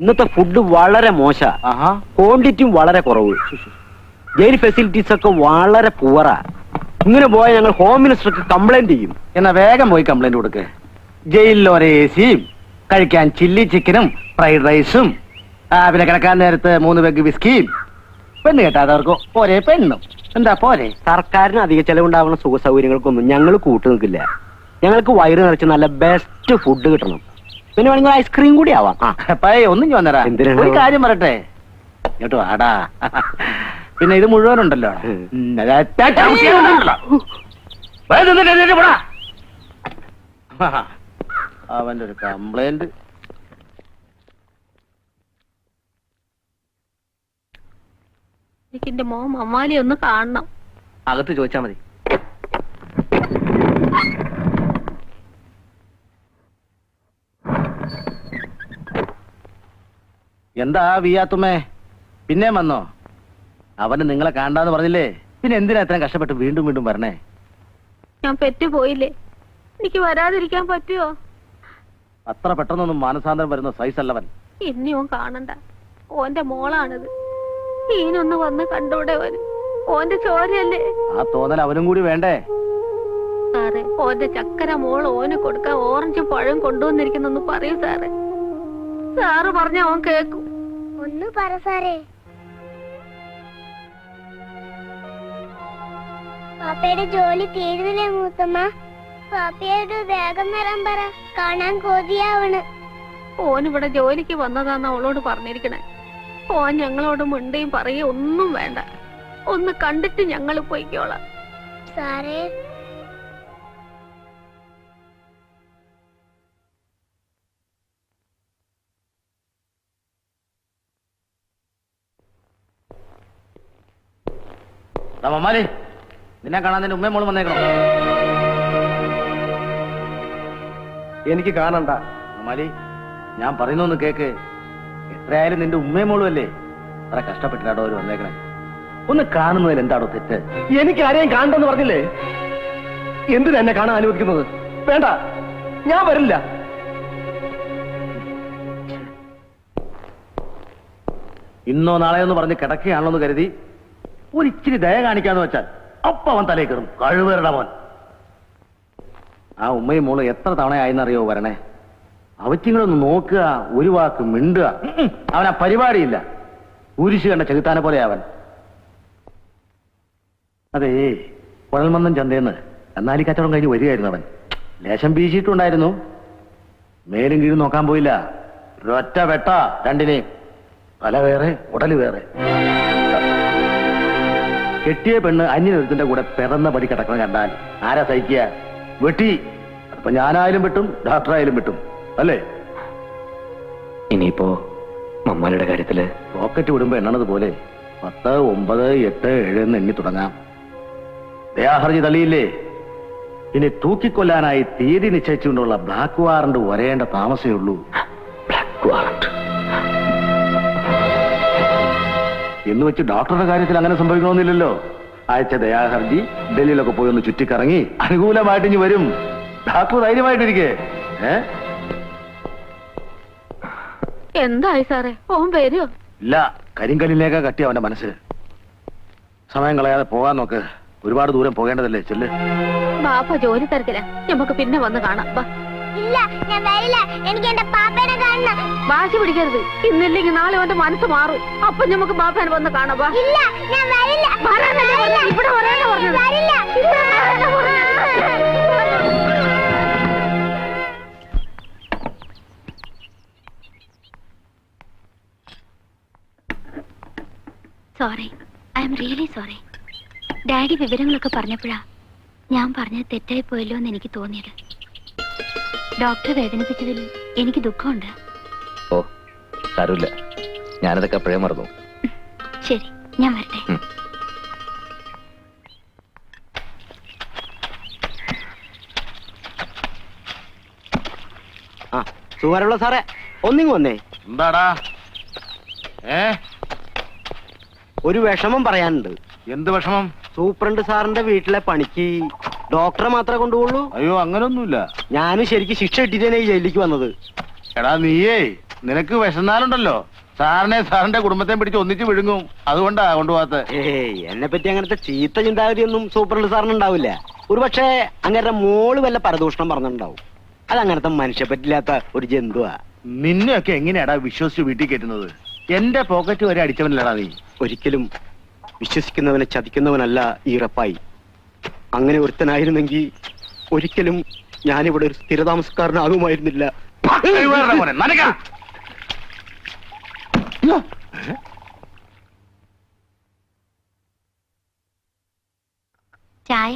ഇന്നത്തെ ഫുഡ് വളരെ മോശ. ക്വാണ്ടിറ്റിയും വളരെ കുറവ്. ജയിൽ ഫെസിലിറ്റീസ് ഒക്കെ വളരെ പുവറാ ഇങ്ങനെ പോയാൽ ഞങ്ങൾ ഹോം മിനിസ്റ്റർക്ക് കംപ്ലൈന്റ് ചെയ്യും. എന്നാ വേഗം പോയി കംപ്ലൈന്റ് കൊടുക്ക്. ജയിലിൽ ഒരേ സിയും കഴിക്കാൻ ചില്ലി ചിക്കനും ഫ്രൈഡ് റൈസും പിന്നെ കിടക്കാൻ നേരത്ത് മൂന്ന് പെഗ് വിസ്കിയും പെണ്ണ് കേട്ടാത്തവർക്ക്? ഒരേ പെണ്ണും. എന്താ പോരെ? സർക്കാരിന് അധിക ചെലവുണ്ടാവുന്ന സുഖ സൗകര്യങ്ങൾക്കൊന്നും ഞങ്ങൾ കൂട്ടു നിൽക്കില്ല. ഞങ്ങൾക്ക് വയറ് നിറച്ച് നല്ല ബെസ്റ്റ് ഫുഡ് കിട്ടണം. പിന്നെ വേണമെങ്കിൽ ഐസ്ക്രീം കൂടി ആവാം. പഴയ ഒന്നും ചോന്നരാ? ഒരു കാര്യം പറയട്ടെ. കേട്ടോ ആടാ പിന്നെ ഇത് മുഴുവനുണ്ടല്ലോ. ഉം, ഉണ്ടല്ലോ. അവന്റെ ഒരു കംപ്ലൈന്റ് എനിക്ക് എന്റെ മോൻ മമ്മാലി ഒന്ന് കാണണം. അകത്ത് ചോദിച്ചാ മതി. എന്താ വിയാത്തുമ്മേ പിന്നെ വന്നോ? അവന് നിങ്ങളെ കാണാന്ന് പറഞ്ഞില്ലേ? പിന്നെ എന്തിനാ ഇത്രയും കഷ്ടപ്പെട്ട് വീണ്ടും വീണ്ടും വരണേ? ഞാൻ പെറ്റുപോയില്ലേ? എനിക്ക് വരാതിരിക്കാൻ പറ്റുമോ അത്ര പെട്ടെന്നൊന്നും മാനസാന്തരം വരുന്ന സൈസ് അല്ലവൻ ഇനി ഓൻ കാണണ്ട. ഓന്റെ മോളാണിത്. ഈനൊന്ന് വന്ന് കണ്ടൂടെ ഓന് ഓന്റെ ചോരയല്ലേ? ആ തോന്നൽ അവനും കൂടി വേണ്ടേ? സാറേ ഓന്റെ ചക്കര മോൾ ഓന് കൊടുക്കാൻ ഓറഞ്ചും പഴം കൊണ്ടുവന്നിരിക്കുന്നൊന്ന് പറയൂ സാറേ. സാറ് പറഞ്ഞ അവൻ കേക്കും. ഒന്ന് പറ സാറേ. പാപ്പയുടെ ജോലി തീരുന്നില്ലേ മൂത്തമ്മ? പാപ്പയോട് വേഗം വരാൻ പറ. കാണാൻ കൊതിയാവണ്. ഓൻ ഇവിടെ ജോലിക്ക് വന്നതാന്ന് അവളോട് പറഞ്ഞിരിക്കണേ. ഓൻ ഞങ്ങളോട് മുണ്ടയും പറയും ഒന്നും വേണ്ട. ഒന്ന് കണ്ടിട്ട് ഞങ്ങൾ പോയിക്കോളാം. സാറേ മമ്മാലി നിന്നെ കാണാൻ നിന്റെ ഉമ്മയും മോളും വന്നേക്കണം? എനിക്ക് കാണണ്ട. മമ്മാലി ഞാൻ പറയുന്നൊന്ന് കേക്ക്. എത്രയായാലും നിന്റെ ഉമ്മയും മോളും അല്ലേ? അത്ര കഷ്ടപ്പെട്ടിട്ടാടോ അവർ വന്നേക്കണേ. ഒന്ന് കാണുന്നതിൽ എന്താണോ തെറ്റ്? എനിക്ക് ആരെയും കാണണ്ടെന്ന് പറഞ്ഞില്ലേ? എന്തിനാ എന്നെ കാണാൻ അനുവദിക്കുന്നത്? വേണ്ട ഞാൻ വരില്ല. ഇന്നോ നാളെയോ എന്ന് പറഞ്ഞ് കിടക്കുകയാണല്ലോ എന്ന് കരുതി ഒരു ഇച്ചിരി ദയ കാണിക്കാന്ന് വെച്ചാൽ അപ്പൊ അവൻ തലേ കയറും. കഴിവേറുടെ മോൻ. ആ ഉമ്മയും മോൾ എത്ര തവണയായെന്നറിയോ വരണേ? അവറ്റിങ്ങളൊന്ന് നോക്കുക ഒരു വാക്ക് മിണ്ടുക. അവൻ ആ അവനാ പരിപാടിയില്ല. കുരിശ് കണ്ട ചെകുത്താനെ പോലെ അവൻ. അതേ കുഴൽമന്നം ചന്തേന്ന്. എന്നാലി കച്ചവടം കഴിഞ്ഞ് വരികയായിരുന്നു അവൻ. ലേശം വീശിയിട്ടുണ്ടായിരുന്നു. മേലും കീഴും നോക്കാൻ പോയില്ല. ഒറ്റ വെട്ട രണ്ടിനെയും. തല വേറെ ഉടൽ വേറെ. കെട്ടിയ പെണ്ണ് അന്യനൊരുത്തിന്റെ കൂടെ പിറന്ന പടി കിടക്കണം കണ്ടാൽ. ആരാ സഹിക്കുക? വെട്ടി. അപ്പൊ ഞാനായാലും വെട്ടും ഡോക്ടറായാലും വെട്ടും. അല്ലേ? ഇനിയിപ്പോ മമ്മാലിയുടെ കാര്യത്തിൽ? പോക്കറ്റ് വിടുമ്പോ എണ്ണണത് പോലെ പത്ത് ഒമ്പത് എട്ട് ഏഴ് എന്ന് എണ്ണി തുടങ്ങാം. ദയാഹർജി തള്ളിയില്ലേ? ഇനി തൂക്കിക്കൊല്ലാനായി തീയതി നിശ്ചയിച്ചുകൊണ്ടുള്ള ബ്ലാക്ക് വാറണ്ട് വരേണ്ട താമസമേ ഉള്ളൂ. Black warrant. എന്ന് വെച്ച് ഡോക്ടറുടെ കാര്യത്തിൽ അങ്ങനെ സംഭവിക്കണമെന്നില്ലല്ലോ. അയച്ച ദയാഹർജി ഡൽഹിയിലൊക്കെ പോയി ഒന്ന് ചുറ്റിക്കറങ്ങി അനുകൂലമായിട്ട് ഇനി വരും. ഡോക്ടർ ധൈര്യമായിട്ടിരിക്കേ. ഏ? എന്തായി സാറേ? ഓൻ വരുമോ ഇല്ല കരിങ്കല്ലിലേക്കാ കട്ടി അവന്റെ മനസ്സ്. സമയം കളയാതെ പോകാൻ നോക്ക്. ഒരുപാട് ദൂരം പോകേണ്ടതല്ലേ ചെല്ല്. ബാപ്പ ജോലി തിരക്കില്ല നമുക്ക് പിന്നെ വന്ന് കാണാം. ഇല്ല ഞാൻ വരില്ല. എനിക്ക് എന്റെ പാപ്പേനെ കാണണം. വാശി പിടിക്കരുത്. ഇന്നില്ലെങ്കിൽ നാളെ അവന്റെ മനസ്സ് മാറും. അപ്പൊ നമുക്ക് ബാപ്പനെ വന്ന് കാണാം. വാ. ഇല്ല ഞാൻ വരില്ല. വരാനല്ലേ പറഞ്ഞത്? ഇവിടെ വരാനാ പറഞ്ഞത്. വരില്ല. Sorry I'm really sorry daddy വിവരങ്ങളൊക്കെ പറഞ്ഞപ്പോഴാ ഞാൻ പറഞ്ഞത് തെറ്റായി പോയല്ലോ എന്ന് എനിക്ക് തോന്നിയത്. ഡോക്ടറെ വേദനിപ്പിച്ചതിൽ എനിക്ക് ദുഃഖമുണ്ട്. ഓ സാരമില്ല. ഞാനതൊക്കെ അപ്പോഴേ മറന്നു. ശരി ഞാൻ വരട്ടെ. ഉം. ആ സുഖമുള്ള സാറേ. ഒന്നിങ്ങ് വന്നേ. എന്താടാ? ഏ? ഒരു വിഷമം പറയാനുണ്ട്. എന്ത് വിഷമം? സൂപ്രണ്ട് സാറിന്റെ വീട്ടിലെ പണിക്ക് ഡോക്ടറെ മാത്രമേ കൊണ്ടുപോകുള്ളൂ? അയ്യോ അങ്ങനൊന്നുമില്ല. ഞാനും ശരിക്കും ശിക്ഷ ഇട്ടിട്ടേ ഈ ജയിലിലേക്ക് വന്നത്. എടാ നീയേ നിനക്ക് വിശന്നാലുണ്ടല്ലോ സാറിനെ സാറിന്റെ കുടുംബത്തെ പിടിച്ച് ഒന്നിച്ച് വിഴുങ്ങും. അതുകൊണ്ടാ കൊണ്ടുപോകാത്ത ഏയ് എന്നെ പറ്റി അങ്ങനത്തെ ചീത്ത ചിന്താഗതിയൊന്നും സൂപ്രണ്ട് സാറിന് ഉണ്ടാവില്ല ഒരു പക്ഷേ അങ്ങനെ മോൾ വല്ല പരദൂഷണം പറഞ്ഞിട്ടുണ്ടാവും. അതങ്ങനത്തെ മനുഷ്യ പറ്റില്ലാത്ത ഒരു ജന്തുവാ. നിന്നെയൊക്കെ എങ്ങനെയാടാ വിശ്വസിച്ച് വീട്ടിൽ കയറ്റുന്നത്? എന്റെ പോക്കറ്റ് വരെ അടിച്ചവനല്ലടാ നീ. ഒരിക്കലും വിശ്വസിക്കുന്നവനെ ചതിക്കുന്നവനല്ല ഈ ഈറപ്പായി അങ്ങനെ ഒരുത്തനായിരുന്നെങ്കിൽ ഒരിക്കലും ഞാനിവിടെ ഒരു സ്ഥിരതാമസക്കാരനാകുമായിരുന്നില്ല. ചായ.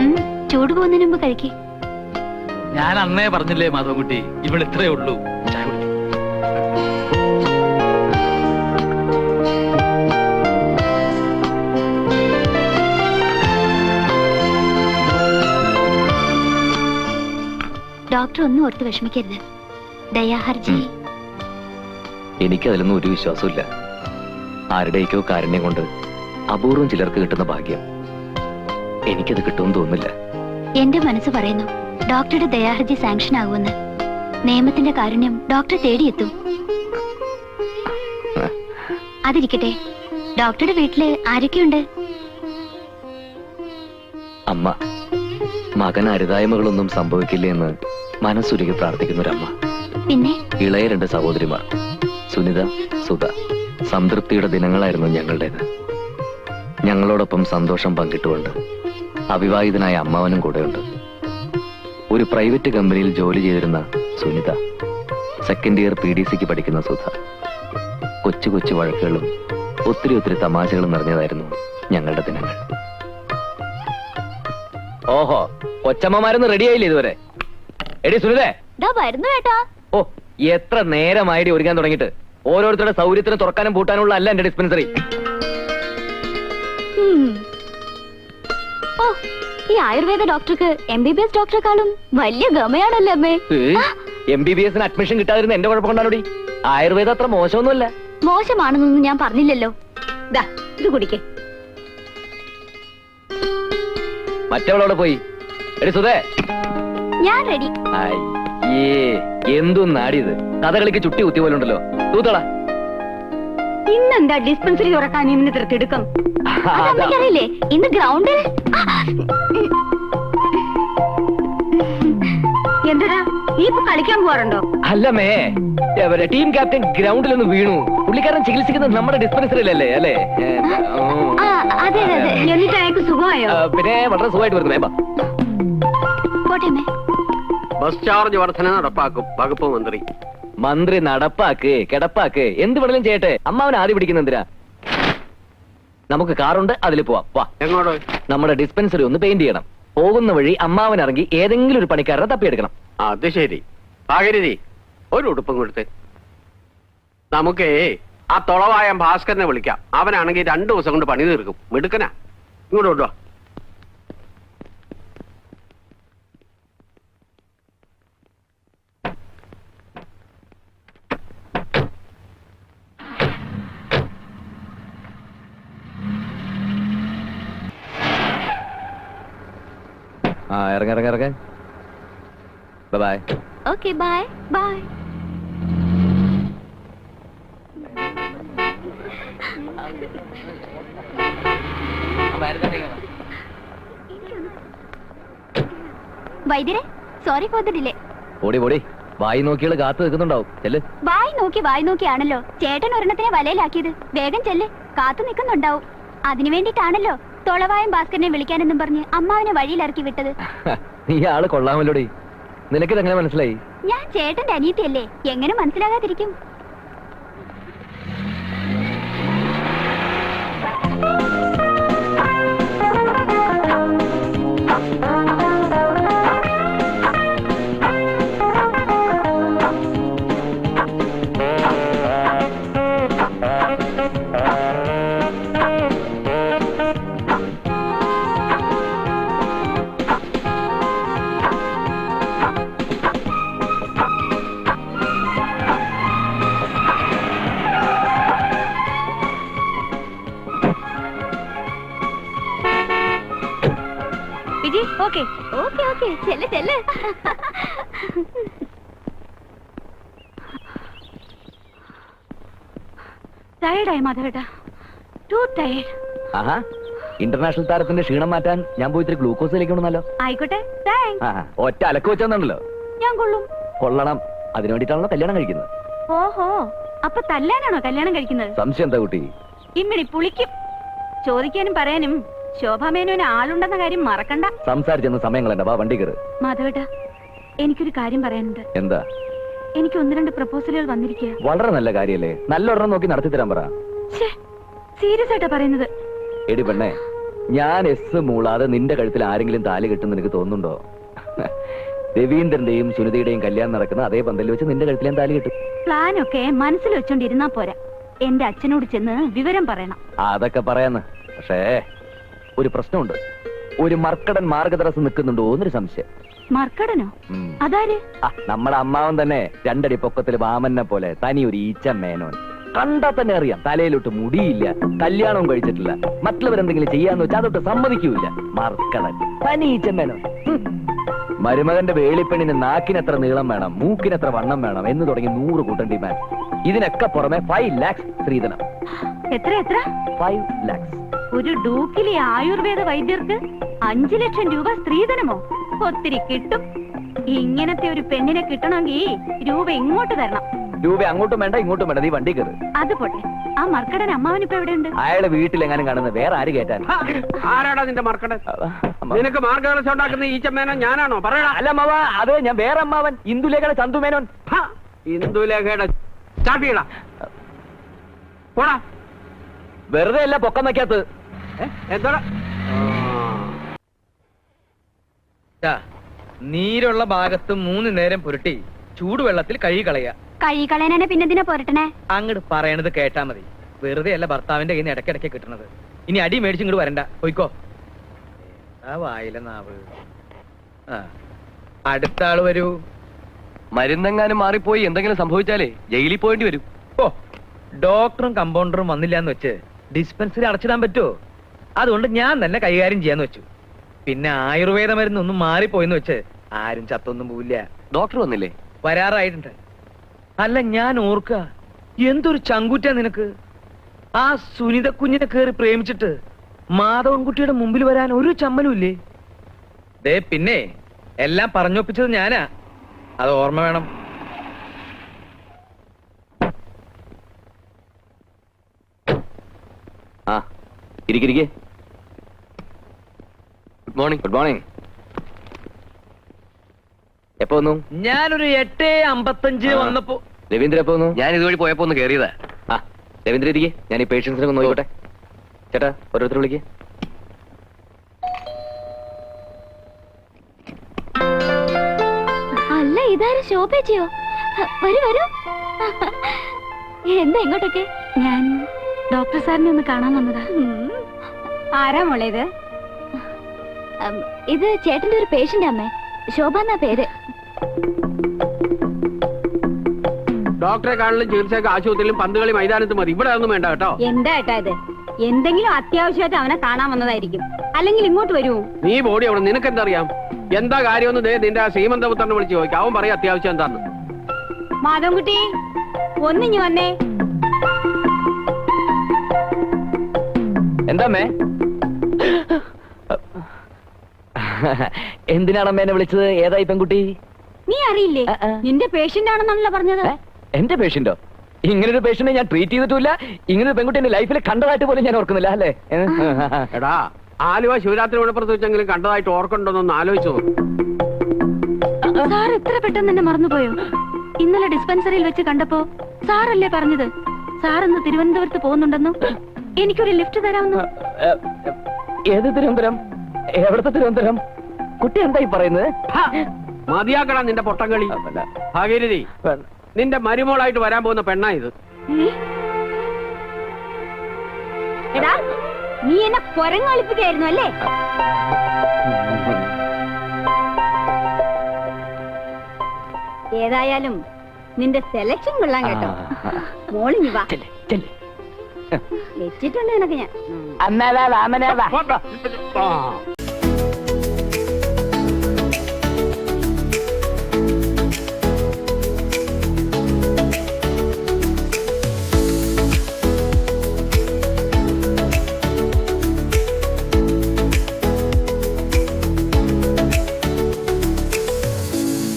ഉം, ചൂട് പോകുന്നതിന് മുമ്പ് കഴിക്കേ. ഞാൻ അന്നേ പറഞ്ഞില്ലേ മാധവൻകുട്ടി? ഇവിടെ ഇത്രയേ ഉള്ളൂ. ചായ കുടിക്ക്. ഡോക്ടർ ഒന്നും ഓർത്ത് വിഷമിക്കരുത്. ദയാഹർജി എനിക്കതിലൊന്നും ഒരു വിശ്വാസമില്ല ആരുടെയൊക്കെയോ കാരുണ്യം കൊണ്ട് അപൂർവം ചിലർക്ക് കിട്ടുന്ന ഭാഗ്യം എനിക്കത് കിട്ടുമെന്ന് തോന്നുന്നില്ല. എന്റെ മനസ്സ് പറയുന്നു ഡോക്ടറുടെ ദയാഹർജി സാങ്ഷൻ ആകുമെന്ന്. നിയമത്തിന്റെ കാരുണ്യം ഡോക്ടർ തേടിയെത്തും. അതിരിക്കട്ടെ ഡോക്ടറുടെ വീട്ടിൽ ആരൊക്കെയുണ്ട്? അമ്മ മകൻ അരുതായ്മകളൊന്നും സംഭവിക്കില്ല എന്ന് മനസ്സുരുകി പ്രാർത്ഥിക്കുന്ന ഒരമ്മ പിന്നെ? ഇളയ രണ്ട് സഹോദരിമാർ സുനിത സുധ സംതൃപ്തിയുടെ ദിനങ്ങളായിരുന്നു ഞങ്ങളുടേത്. ഞങ്ങളോടൊപ്പം സന്തോഷം പങ്കിട്ടുകൊണ്ട് അവിവാഹിതനായ അമ്മാവനും കൂടെയുണ്ട്. ഒരു പ്രൈവറ്റ് കമ്പനിയിൽ ജോലി ചെയ്തിരുന്ന Sunita second year P D സിക്ക് പഠിക്കുന്ന സുധ. കൊച്ചു കൊച്ചു വഴക്കുകളും ഒത്തിരി ഒത്തിരി തമാശകളും നിറഞ്ഞതായിരുന്നു ഞങ്ങളുടെ ദിനങ്ങൾ. ഓഹോ കൊച്ചമ്മമാരൊന്നും റെഡിയായില്ലേ ഇതുവരെ? എടി സുനിതേ. വരുന്നു കേട്ടാ ഓ എത്ര നേരമായിടി ഒരുങ്ങാൻ തുടങ്ങിയിട്ട്. ഓരോരുത്തരുടെ സൗകര്യത്തിന് തുറക്കാനും പൂട്ടാനുള്ള അല്ല എന്റെ ഡിസ്പെൻസറി ഓ ഈ ആയുർവേദ ഡോക്ടർക്ക് എം ബി ബി എസ് ഡോക്ടറെക്കാളും വലിയ ഗമയാണല്ലേ അമ്മേ. എം ബി ബി എസിന് അഡ്മിഷൻ കിട്ടാതിരുന്ന എന്റെ കുഴപ്പം കൊണ്ടാണോടി? ആയുർവേദം അത്ര മോശമൊന്നുമല്ല. മോശമാണെന്നൊന്നും ഞാൻ പറഞ്ഞില്ലല്ലോ. ദാ ഇത് കുടിക്കേ. മറ്റവളോടെ പോയി. എടി സുധേ ഞാൻ റെഡി അയ്യേ എന്തും നാടിയത് കഥകളിക്ക് ചുട്ടി കുത്തി പോലുണ്ടല്ലോ. തൂത്തള. ഇന്നെന്താ ഡിസ്പെൻസറി തുറക്കാൻ ഇന്ന് ഇത്ര തിടുക്കം അറിയില്ലേ ഇന്ന് ഗ്രൗണ്ടിൽ എന്തിനാ നീ ഇപ്പൊ കളിക്കാൻ പോവാറുണ്ടോ? അല്ലമേ എവരെ ടീം ക്യാപ്റ്റൻ ഗ്രൗണ്ടിൽ ഒന്ന് വീണു. പുള്ളിക്കാരൻ ചികിത്സിക്കുന്നത് നമ്മുടെ ഡിസ്പെൻസറിയിലല്ലേ അല്ലേ. അതെ അതെ. എന്നിട്ട് അയാൾക്ക് സുഖമായോ? പിന്നെ വളരെ സുഖമായിട്ട് വരുന്നു പോട്ടെ ബസ് ചാർജ് വർധന നടപ്പാക്കും. വകുപ്പ് മന്ത്രി. മന്ത്രി നടപ്പാക്ക് കിടപ്പാക്ക്. എന്ത് വേണേലും ചെയ്യട്ടെ. അമ്മാവൻ ആദ്യം പിടിക്കുന്ന എന്തിനാ? നമുക്ക് കാറുണ്ട് അതിൽ പോവാം. വാ. എങ്ങോട്ട്? നമ്മുടെ ഡിസ്പെൻസറി ഒന്ന് പെയിന്റ് ചെയ്യണം. പോകുന്ന വഴി അമ്മാവൻ ഇറങ്ങി ഏതെങ്കിലും ഒരു പണിക്കാരനെ തപ്പിയെടുക്കണം. അത് ശരി. ഭാഗരതി ഒരു ഉടുപ്പും കൊടുത്ത്. നമുക്കേ ആ തുളവായ ഭാസ്കരനെ വിളിക്കാം. അവനാണെങ്കിൽ രണ്ടു ദിവസം കൊണ്ട് പണി തീർക്കും. മിടുക്കനാ. ഇങ്ങോട്ട് കൊണ്ടുവാ. ആ ഇറങ്ങ ഇറങ്ങ ഇറങ്ങ. ബൈ ഓക്കെ ബൈ ബൈ വൈദ്യരെ സോറി ഫോർ ദ ഡിലേ ഓടി ഓടി. വായി നോക്കിയാൾ കാത്തു നിൽക്കുന്നുണ്ടാവും. ചെല്ല്. വായി നോക്കി വായി നോക്കിയാണല്ലോ ചേട്ടൻ ഒരെണ്ണത്തിനെ വലയിലാക്കിയത്. വേഗം ചെല്ല്. കാത്തു നിൽക്കുന്നുണ്ടാവും. അതിനു വേണ്ടിട്ടാണല്ലോ തൊളവായും ഭാസ്കരനെ വിളിക്കാനെന്നും പറഞ്ഞ് അമ്മാവിനെ വഴിയിലിറക്കി വിട്ടത്. നീ ആൾ കൊള്ളാമല്ലോടി. നിനക്കിതെങ്ങനെ മനസ്സിലായി? ഞാൻ ചേട്ടന്റെ അനിയത്തിയല്ലേ. എങ്ങനെ മനസ്സിലാകാതിരിക്കും? ടയർഡായി മാധവേട്ടാ. ടു ടയർഡ് ആഹാ ഇന്റർനാഷണൽ താരത്തിന്റെ ക്ഷീണം മാറ്റാൻ ഞാൻ പോയി ഇത്തിരി ഗ്ലൂക്കോസ് കഴിക്കണമെന്നല്ലോ ആയിക്കോട്ടെ താങ്ക്സ് ഒറ്റ അലക്ക് വെച്ചെന്നുണ്ടല്ലോ. ഞാൻ കൊള്ളും. കൊള്ളണം. അതിനു കല്യാണം കഴിക്കുന്നത്. ഓഹോ അപ്പൊ തല്ലാനാണോ കല്യാണം കഴിക്കുന്നത്? സംശയം എന്താ കുട്ടി? ഇമ്മിണി പുളിക്കും. ചോദിക്കാനും പറയാനും ശോഭാമേനോന് ആളുണ്ടെന്ന കാര്യം മറക്കണ്ട. സംസാരിച്ചെന്ന സമയം കളയണ്ട വാ വണ്ടി കയറ്. മാധവേട്ട എനിക്കൊരു കാര്യം പറയാനുണ്ട്. എന്താ? എനിക്ക് ഒന്ന് രണ്ട് പ്രപ്പോസലുകൾ വന്നിരിക്കുക വളരെ നല്ല കാര്യല്ലേ? നല്ല ഒരെണ്ണം നോക്കി നടത്തി തരാൻ പറ. സീരിയസ് ആയിട്ടാ പറയുന്നത്. എടി പെണ്ണേ ഞാൻ എസ് മൂളാതെ നിന്റെ കഴുത്തിൽ ആരെങ്കിലും താലി കിട്ടും നിനക്ക് തോന്നുന്നുണ്ടോ? രവീന്ദ്രന്റെയും സുനിതയുടെയും കല്യാണം നടക്കുന്ന അതേ പന്തലിൽ വെച്ച് നിന്റെ കഴുത്തിൽ ഞാൻ താലി കിട്ടും. പ്ലാനൊക്കെ മനസ്സിൽ വെച്ചോണ്ടിരുന്നാ പോരാ. എന്റെ അച്ഛനോട് ചെന്ന് വിവരം പറയണം. അതൊക്കെ പറയാന്ന്. പക്ഷേ ഒരു പ്രശ്നമുണ്ട്. ഒരു മർക്കടൻ മാർഗതടസ്സം നിൽക്കുന്നുണ്ടോ എന്നൊരു സംശയം. മർക്കടനോ. അതാര്? നമ്മുടെ അമ്മാവൻ തന്നെ രണ്ടടി പൊക്കത്തിൽ വാമനെ പോലെ തനി ഒരു ഈച്ച മേനോൻ. കണ്ടാ തന്നെ അറിയാം തലയിലോട്ട് മുടിയില്ല കല്യാണവും കഴിച്ചിട്ടില്ല. മറ്റുള്ളവരെന്തെങ്കിലും ചെയ്യാന്ന് വെച്ചാൽ അതൊട്ട് സമ്മതിക്കൂല മർക്കടൻ തനി ഈച്ച മേനോൻ. മരുമകന്റെ വേളിപ്പെണ്ണിന് നാക്കിനെത്ര നീളം വേണം മൂക്കിനെത്ര വണ്ണം വേണം എന്ന് തുടങ്ങി നൂറ് കൂട്ടം ഡിമാൻഡ്. ഇതിനൊക്കെ പുറമെ ഫൈവ് ലാക്സ് സ്ത്രീധനം. എത്ര എത്ര? ഫൈവ് ലാക്സ് ഒരു ഡൂക്കിലെ ആയുർവേദ വൈദ്യർക്ക് അഞ്ചു ലക്ഷം രൂപ സ്ത്രീധനമോ? ഒത്തിരി കിട്ടും. ഇങ്ങനത്തെ ഒരു പെണ്ണിനെ കിട്ടണമെങ്കിൽ രൂപ ഇങ്ങോട്ട് തരണം. രൂപ അങ്ങോട്ടും വേണ്ട ഇങ്ങോട്ടും വേണ്ട. നീ വണ്ടി കയറ്. അത് പോട്ടെ. ആ മർക്കടൻ അമ്മാവൻ ഇപ്പൊ എവിടെയുണ്ട്? അയാളെ വീട്ടിലെങ്ങാനും കാണുന്നത് വേറെ ആര് കയറ്റാൻ ആരാടാ നിന്റെ മർക്കടൻ? നിനക്ക് മാർഗദർശനം ഉണ്ടാക്കുന്ന ഈ ചമ്മേനൻ ഞാനാണോ? പറയടാ. അല്ല അമ്മാവ അത് ഞാൻ വേറെ അമ്മാവൻ ഇന്ദുലേഖയുടെ ചന്തുമേനോൻ. ഹാ, ഇന്ദുലേഖയുടെ ചാട്ടിയിടാ. പോടാ. വെറുതെ അല്ല പൊക്കം വയ്ക്കാത്തത്. എന്താ എന്താടാ? നീരുള്ള ഭാഗത്ത് മൂന്ന് നേരം പുരട്ടി ചൂടുവെള്ളത്തിൽ കഴുകി കളയുക കൈ കളയാനെ പിന്നെ പുരട്ടണേ? അങ്ങോട്ട് പറയണത് കേട്ടാ മതി. വെറുതെ അല്ല ഭർത്താവിന്റെ കയ്യിൽ നിന്ന് ഇടയ്ക്കിടയ്ക്ക് കിട്ടണത്. ഇനി അടി മേടിച്ച് ഇങ്ങോട്ട് വരണ്ട. പോയിക്കോ. ആ വായില നാവ്? ആ അടുത്ത ആൾ വരൂ. മരുന്നെങ്ങാനും മാറിപ്പോയി എന്തെങ്കിലും സംഭവിച്ചാലേ ജയിലിൽ പോയേണ്ടി വരും. ഓ ഡോക്ടറും കമ്പൗണ്ടറും വന്നില്ല എന്ന് വെച്ച് ഡിസ്പെൻസറി അടച്ചിടാൻ പറ്റുമോ അതുകൊണ്ട് ഞാൻ തന്നെ കൈകാര്യം ചെയ്യാന്ന് വെച്ചു. പിന്നെ ആയുർവേദ മരുന്ന് ഒന്നും മാറിപ്പോയെന്ന് വെച്ച് ആരും ചത്തൊന്നും പോവില്ല. ഡോക്ടർ വന്നില്ലേ? വരാറായിട്ടുണ്ട്. അല്ല ഞാൻ ഓർക്കുക എന്തൊരു ചങ്കൂറ്റ നിനക്ക്. ആ സുനിത കുഞ്ഞിനെ കയറി പ്രേമിച്ചിട്ട് മാധവൻകുട്ടിയുടെ മുമ്പിൽ വരാൻ ഒരു ചമ്മലും ഇല്ലേ? ദേ പിന്നെ എല്ലാം പറഞ്ഞൊപ്പിച്ചത് ഞാനാ. അത് ഓർമ്മ വേണം. ആ ഇരിക്കിരിക്കെ ഗുഡ് മോർണിംഗ് ഗുഡ് മോർണിംഗ് എപ്പോ വന്നു? ഞാനൊരു എട്ട് അമ്പത്തഞ്ച് ആ. വന്നപ്പോ രവീന്ദ്ര എപ്പോ വന്നു? ഞാൻ ഇതുവഴി പോയപ്പോ ഒന്ന് കയറിയതാ ആ രവീന്ദ്ര ഇരിക്കെ. ഞാൻ ഈ പേഷ്യൻസിനെ ഒന്ന് നോക്കട്ടെ. ചേട്ടാ ഓരോരുത്തർ വിളിക്കേ. അല്ല ഇതാരും ശോഭേച്ചിയോ വരൂ വരൂ. എന്താ ഇങ്ങോട്ടൊക്കെ? ഞാൻ ഡോക്ടർ സാറിനെ ഒന്ന് കാണാൻ വന്നതാ. ആരാ മോളെ ഇത് ചേട്ടന്റെ ഒരു പേഷ്യന്റ് അമ്മേ ശോഭ എന്നാ പേര്. ഡോക്ടറെ കാണലും ചികിത്സയൊക്കെ ആശുപത്രിയിലും പന്തുകളി മൈതാനത്ത് മതി. ഇവിടെ ഒന്നും വേണ്ട കേട്ടോ. എന്താ ഏട്ടാ ഇത്? എന്തെങ്കിലും അത്യാവശ്യമായിട്ട് അവനെ കാണാൻ വന്നതായിരിക്കും. അല്ലെങ്കിൽ ഇങ്ങോട്ട് വരൂ. നീ ബോഡി അവിടെ നിനക്കെന്തറിയാം? എന്താ കാര്യമൊന്നും ദേ നിന്റെ ആ സീമന്തപുത്രനെ വിളിച്ചു ചോദിക്കാം. അവൻ പറയാം അത്യാവശ്യം എന്താന്ന്. മാധവൻകുട്ടി ഒന്നിഞ്ഞു വന്നേ. എന്താമ്മേ? എന്തിനാണ് അമ്മ എന്നെ വിളിച്ചത്? ഏതായി പെൺകുട്ടി? നീ അറിയില്ലേ. നിന്റെ പേഷ്യന്റ് ആണെന്നാണല്ലോ പറഞ്ഞത്. എന്റെ പേഷ്യന്റോ ഇങ്ങനൊരു പേഷ്യന്റ് ഞാൻ ട്രീറ്റ് ചെയ്തിട്ടില്ല. ഇങ്ങനൊരു പെൺകുട്ടി എന്റെ ലൈഫിൽ കണ്ടതായിട്ട് പോലും ഞാൻ ഓർക്കുന്നില്ല അല്ലേ? എടാ ആലുവ ശിവരാത്രി മണപ്പുറത്ത് വെച്ചെങ്കിലും കണ്ടതായിട്ട് ഓർക്കണ്ടോന്നൊന്ന് ആലോചിച്ചു സാർ എത്ര പെട്ടെന്ന് എന്നെ മറന്നുപോയോ? ഇന്നലെ ഡിസ്പെൻസറിയിൽ വെച്ച് കണ്ടപ്പോ സാറല്ലേ പറഞ്ഞത്? സാർ ഇന്ന് തിരുവനന്തപുരത്ത് പോകുന്നുണ്ടെന്നും? എനിക്കൊരു ലിഫ്റ്റ് തരാമെന്നും? ഏത് തിരുവനന്തപുരം? എവിടത്തെ തിരുവനന്തപുരം? കുട്ടി എന്തായി പറയുന്നത്? മതിയാക്കടാ നിന്റെ പൊട്ടംകളി അല്ല, ഭാഗീരഥി. നിന്റെ മരുമോളായിട്ട് വരാൻ പോകുന്ന പെണ്ണാ ഇത്. എടാ നീ എന്നെ കൊരങ്ങളിപ്പിക്കായിരുന്നു അല്ലേ? ഏതായാലും നിന്റെ സെലക്ഷൻ കൊള്ളാൻ കേട്ടോ. മോളിഞ്ഞു വാ. വെച്ചിട്ടുണ്ട് നിനക്ക് ഞാൻ.